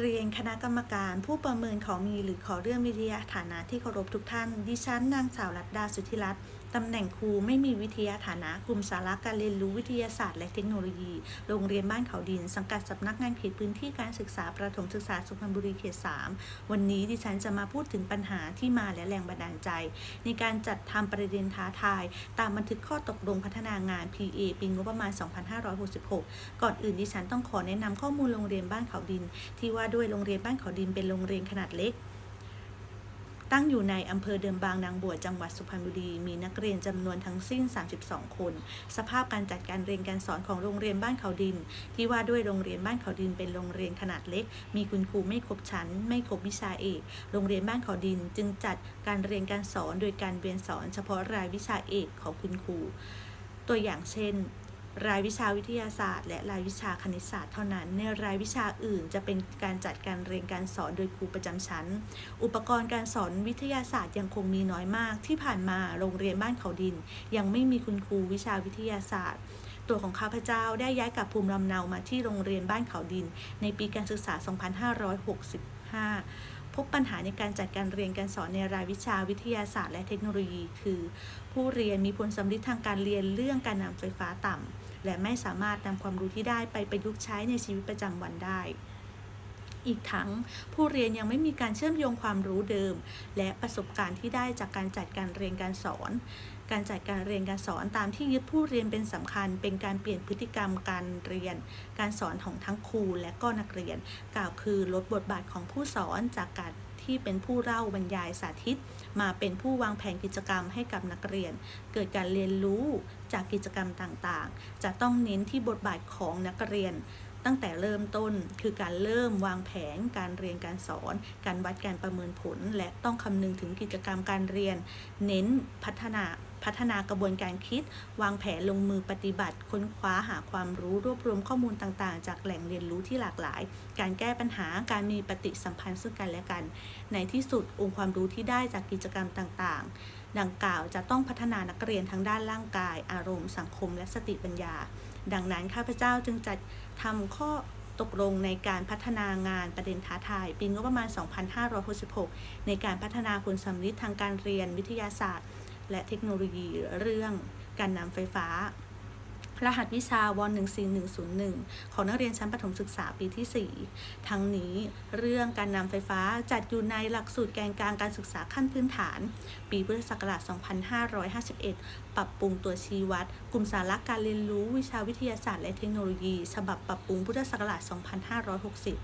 เรียนคณะกรรมการผู้ประเมินขอมีหรือขอเรื่องวิทยาฐานะที่เคารพทุกท่าน ดิฉันนางสาวรัตดาสุทธิรัตน์ ตำแหน่งครูไม่มีวิทยาฐานะกลุ่มสาระการเรียนรู้วิทยาศาสตร์และเทคโนโลยี โรงเรียนบ้านเขาดิน สังกัดสำนักงานเขตพื้นที่การศึกษาประถมศึกษาสุพรรณบุรีเขต 3 วันนี้ดิฉันจะมาพูดถึงปัญหาที่มาและแรงบันดาลใจ ในการจัดทำประเด็นท้าทาย ตามบันทึกข้อตกลงพัฒนางาน PA ปีงบประมาณ 2566 ก่อนอื่นดิฉันต้องขอแนะนำข้อมูลโรงเรียนบ้านเขาดิน ที่ว่าด้วยโรงเรียนบ้านเขาดินเป็นโรงเรียนขนาดเล็ก ตั้งอยู่ในอำเภอเดิมบางนางบวชจังหวัดสุพรรณบุรี มีนักเรียนจำนวนทั้งสิ้น 32 คน สภาพการจัดการเรียนการสอนของโรงเรียนบ้านเขาดิน ที่ว่าด้วยโรงเรียนบ้านเขาดินเป็นโรงเรียนขนาดเล็ก มีคุณครูไม่ครบชั้น ไม่ครบวิชาเอก โรงเรียนบ้านเขาดินจึงจัดการเรียนการสอนโดยการเรียนสอนเฉพาะรายวิชาเอกของคุณครู ตัวอย่างเช่น รายวิชาวิทยาศาสตร์ และรายวิชาคณิตศาสตร์เท่านั้น ในรายวิชาอื่นจะเป็นการจัดการเรียนการสอนโดยครูประจำชั้น อุปกรณ์การสอนวิทยาศาสตร์ยังคงมีน้อยมาก ที่ผ่านมาโรงเรียนบ้านเขาดิน ยังไม่มีคุณครูวิชาวิทยาศาสตร์ ตัวของข้าพเจ้าได้ย้ายกลับภูมิลำเนามาที่โรงเรียนบ้านเขาดิน ในปีการศึกษา 2565พบปัญหาในการจัดการเรียนการสอนในรายวิชาวิทยาศาสตร์และเทคโนโลยี คือ ผู้เรียนมีผลสำลิดทางการเรียนเรื่องการนำไฟฟ้าต่ำ และไม่สามารถนำความรู้ที่ได้ไปประยุกต์ใช้ในชีวิตประจำวันได้อีกทั้งผู้เรียนยังไม่มีการเชื่อมโยงความรู้เดิม และประสบการณ์ที่ได้จากการจัดการเรียนการสอน การจัดการเรียนการสอนตามที่ยึดผู้เรียนเป็นสำคัญ เป็นการเปลี่ยนพฤติกรรมการเรียน การสอนของทั้งครูและก็นักเรียน กล่าวคือลดบทบาทของผู้สอนจากการ ที่เป็นผู้เล่าบรรยายสาธิต มาเป็นผู้วางแผนกิจกรรมให้กับนักเรียน เกิดการเรียนรู้จากกิจกรรมต่างๆ จะต้องเน้นที่บทบาทของนักเรียน ตั้งแต่เริ่มต้นคือการเริ่มวางแผน การเรียนการสอน การวัดการประเมินผล และต้องคำนึงถึงกิจกรรมการเรียน เน้นพัฒนา พัฒนากระบวนการคิด วางแผนลงมือปฏิบัติ ค้นคว้าหาความรู้รวบรวมข้อมูลต่างๆ จากแหล่งเรียนรู้ที่หลากหลาย การแก้ปัญหาการมีปฏิสัมพันธ์ซึ่งกันและกัน ในที่สุดองค์ความรู้ที่ได้จากกิจกรรมต่างๆ ดังกล่าวจะต้องพัฒนานักเรียนทั้งด้านร่างกาย อารมณ์สังคม และสติปัญญา ดังนั้นข้าพเจ้าจึงจัดทำข้อตกลงในการพัฒนางานประเด็นท้าทายปีงบประมาณ 2566 ในการพัฒนาผลสำลิดทางการเรียนวิทยาศาสตร์ และเทคโนโลยีเรื่องการนำไฟฟ้า รหัสวิชาว14101 ของนักเรียนชั้นประถมศึกษาปีที่ 4 ทั้งนี้เรื่องการนำไฟฟ้าจัดอยู่ในหลักสูตรแกนกลางการศึกษาขั้นพื้นฐาน ปีพุทธศักราช 2551 ปรับปรุงตัวชี้วัด กลุ่มสาระการเรียนรู้วิชาวิทยาศาสตร์และเทคโนโลยี ฉบับปรับปรุงพุทธศักราช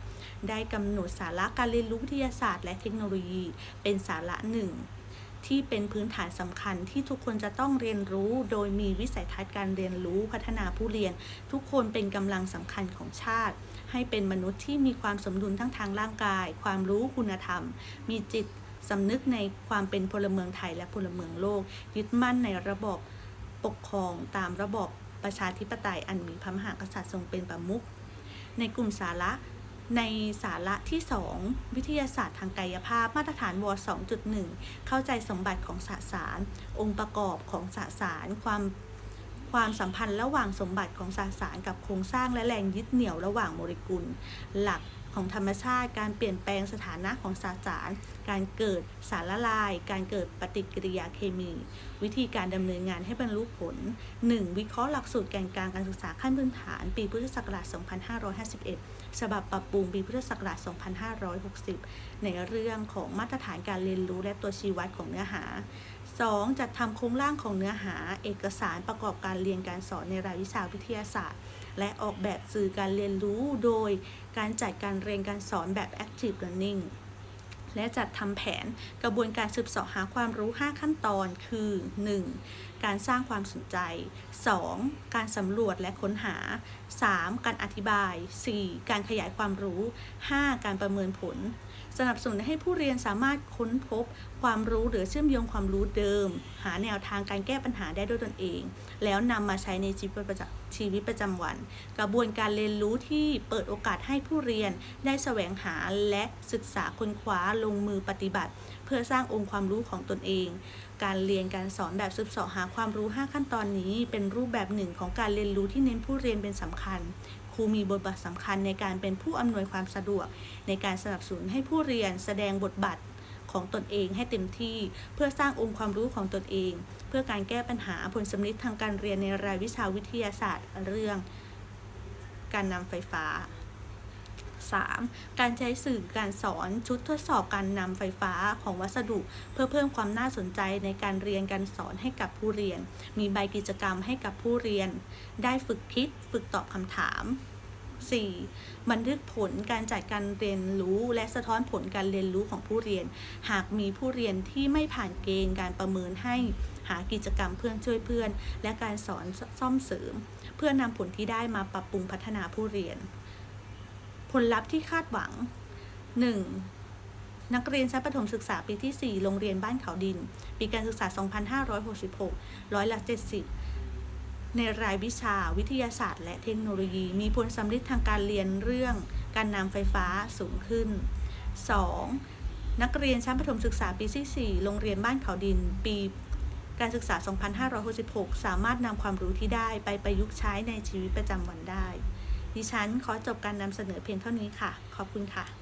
2560 ได้กำหนดสาระการเรียนรู้วิทยาศาสตร์และเทคโนโลยี เป็นสาระหนึ่ง ที่เป็นพื้นฐานสำคัญที่ทุกคนจะต้องเรียนรู้โดยมีวิสัยทัศน์การเรียนรู้พัฒนาผู้เรียน ทุกคนเป็นกำลังสำคัญของชาติ ให้เป็นมนุษย์ที่มีความสมดุลทั้งทางร่างกาย ความรู้คุณธรรม มีจิตสำนึกในความเป็นพลเมืองไทยและพลเมืองโลก ยึดมั่นในระบอบปกครองตามระบอบประชาธิปไตยอันมีพระมหากษัตริย์ทรงเป็นประมุขในกลุ่มสาระ ในสาระที่ 2 วิทยาศาสตร์ทางกายภาพมาตรฐานว2.1 เข้าใจสมบัติของสสาร องค์ประกอบของสสาร ความความสัมพันธ์ระหว่างสมบัติของสสารกับโครงสร้างและแรงยึดเหนี่ยวระหว่างโมเลกุล หลักของธรรมชาติ การเปลี่ยนแปลงสถานะของสสาร การเกิดสารละลาย การเกิดปฏิกิริยาเคมี วิธีการดำเนินงานให้บรรลุผล 1. วิเคราะห์หลักสูตรแกนกลางการศึกษาขั้นพื้นฐาน ปีพุทธศักราช 2551 ฉบับปรับปรุงปีพุทธศักราช 2560 ในเรื่องของมาตรฐานการเรียนรู้และตัวชี้วัดของเนื้อหา 2. จัดทำโครงร่างของเนื้อหา เอกสารประกอบการเรียนการสอนในรายวิชาวิทยาศาสตร์ และออกแบบสื่อการเรียนรู้โดยการจัดการเรียนการสอนแบบ active learning และจัดทำแผนกระบวนการสืบเสาะหาความรู้ 5 ขั้นตอนคือ 1. การสร้างความสนใจ 2. การสำรวจและค้นหา 3. การอธิบาย 4. การขยายความรู้ 5. การประเมินผล สนับสนุนให้ผู้เรียนสามารถค้นพบ ความรู้หรือเชื่อมโยงความรู้เดิม หาแนวทางการแก้ปัญหาได้ด้วยตนเอง แล้วนำมาใช้ในชีวิตประจำชีวิตประจำวัน กระบวนการเรียนรู้ที่เปิดโอกาสให้ผู้เรียนได้แสวงหาและศึกษาค้นคว้าลงมือปฏิบัติ เพื่อสร้างองค์ความรู้ของตนเอง การเรียนการสอนแบบสืบเสาะหาความรู้ 5 ขั้นตอนนี้ เป็นรูปแบบหนึ่งของการเรียนรู้ที่เน้นผู้เรียนเป็นสำคัญครูมีบทบาทสำคัญในการเป็นผู้อำนวยความสะดวก ในการสนับสนุนให้ผู้เรียนแสดงบทบาท ของตนเองให้เต็มที่ เพื่อสร้างองค์ความรู้ของตนเอง เพื่อการแก้ปัญหาผลสำลิดทางการเรียนในรายวิชาวิทยาศาสตร์เรื่อง การนำไฟฟ้า 3. การใช้สื่อการสอนชุดทดสอบการนำไฟฟ้าของวัสดุ เพื่อเพิ่มความน่าสนใจในการเรียนการสอนให้กับผู้เรียน มีใบกิจกรรมให้กับผู้เรียน ได้ฝึกคิด ฝึกตอบคำถาม 4. บันทึกผลการจัดการเรียนรู้และสะท้อนผลการเรียนรู้ของผู้เรียน หากมีผู้เรียนที่ไม่ผ่านเกณฑ์การประเมินให้หากิจกรรมเพื่อนช่วยเพื่อน และการสอนซ่อมเสริม เพื่อนำผลที่ได้มาปรับปรุงพัฒนาผู้เรียน ผลลัพธ์ที่คาดหวัง 1. นักเรียนชั้นประถมศึกษาปีที่ 4 โรงเรียนบ้านเขาดิน ปีการศึกษา 2566 ร้อยละ 70 ในรายวิชาวิทยาศาสตร์ และเทคโนโลยี มีผลสำลิดทางการเรียนเรื่องการนำไฟฟ้าสูงขึ้น 2. นักเรียนชั้นประถมศึกษาปีที่ 4 โรงเรียนบ้านเขาดิน ปีการศึกษา 2566 สามารถนำความรู้ที่ได้ไปประยุกต์ใช้ในชีวิตประจำวันได้ ดิฉันขอจบการนำเสนอเพียงเท่านี้ค่ะ ขอบคุณค่ะ